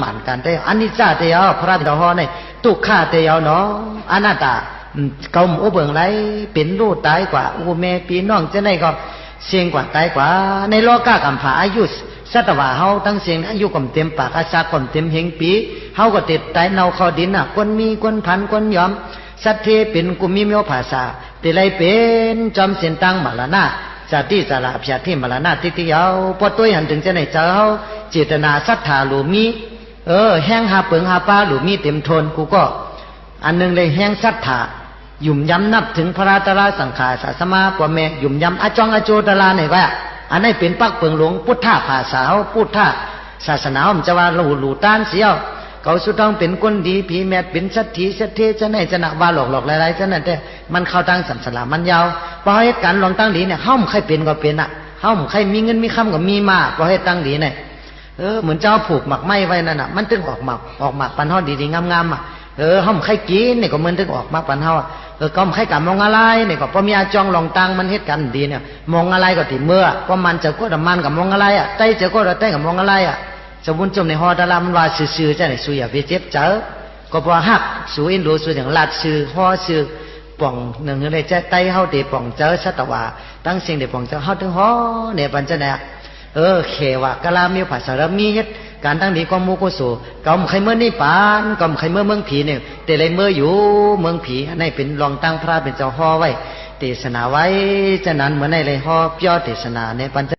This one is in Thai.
หมันกันတဲ့အာနိစ္စတရားဖရတ်တော်ဟောနေဒုက္ခတရားနော်အနတ္တကောင်းဥပ္ပံလိုက်เป็นรูตายกว่าอุเมปีน้องจะได้ก็เสียงกว่าตายกว่า ในโลกกัมภาอายุสัตวาเฮาทั้งเสียงอายุกลมเต็มปากอาชากลมเต็มเฮงปีเฮาก็ติดตายเนาเข้าดินน่ะคนมีคนพันคนยอม สัตเทเป็นกุมิเมียวภาษาติไรเป็นจอมเสียนตังมาละนาสาติสาระพยาที่มาละนาทิติยาวพอตัวหันถึงจะไหนเจ้าเจตนาศรัทธาหลูมี เออ แห้งหาเปิงหาปลาหรือมีเต็มทนกูก็ อันหนึงเลยแห้งศรัทธาหยุ่มย้ำนับถึงพระราตราสังขารศาสมาปวแม่หยุ่มย้ำอาจองอาโจตลาเนี่ยว่าอันนี้เป็นปักเปิงหลวงพุทธาภาษาพุทธาศาสนาผมจะว่าหลูหลูต้านเสียวเขาสุดท้องเป็นคนดีผีแมดเป็นสัตถีสัตเทจะไหนจะหนะว่าหลอกหลอกหลายๆจะนั่นแต่มันเข้าทางสัมสลามันยาวพอให้การลองตั้งดีเนี่ยเฮ้ามใครเป็นก็เป็นอะเฮ้ามใครมีเงินมีคำก็มีมากพอให้ตั้งดีเนี่ย เออเหมือนเจ้าผูกหมักไหมไว้นั่นน่ะ มันถึงออกหมักออกหมักปันเฮาดีๆงามๆอะเออห้อมไข่กินเนี่ยก็มันถึงออกหมักปันเฮาอเออก็มไข่กำมองอะไรเนี่ยก็พอมีอาจองลองตังมันเฮ็ดกันดีเนี่ยมองอะไรก็ติเมื่อก็มันจะก็แต่มันกับมองอะไรอะไต้จะก็แต่ไต้กับมองอะไรอะสมมุติจมในฮอดารามันว่าซื่อๆจ้ะเนี่ยสุยอย่าไปเจ็บเจอก็พอฮักสูอินดูสูอย่างลาดซื่อฮอซื่อป่องหนึ่งเลยจะไต้เฮาติป่องเจอสัตวาตั้งเสิ่งเดป่องเจอเฮาถึงฮอเนี่ยปันจะเนี่ย เออเขวะกะลามีภาษารมีเฮ็ดการตั้งดีความมูกุโสกอมใครเมื่อนี่ปานกอมใครเมื่อเมืองผีเนี่ยแต่เลยเมื่ออยู่เมืองผีอันนี้เป็นรองตั้งพระเป็นเจ้าห่อไว้เทศนาไว้จะนั้นเหมือนในเลยห่อเปียวเทศนาในปัญจ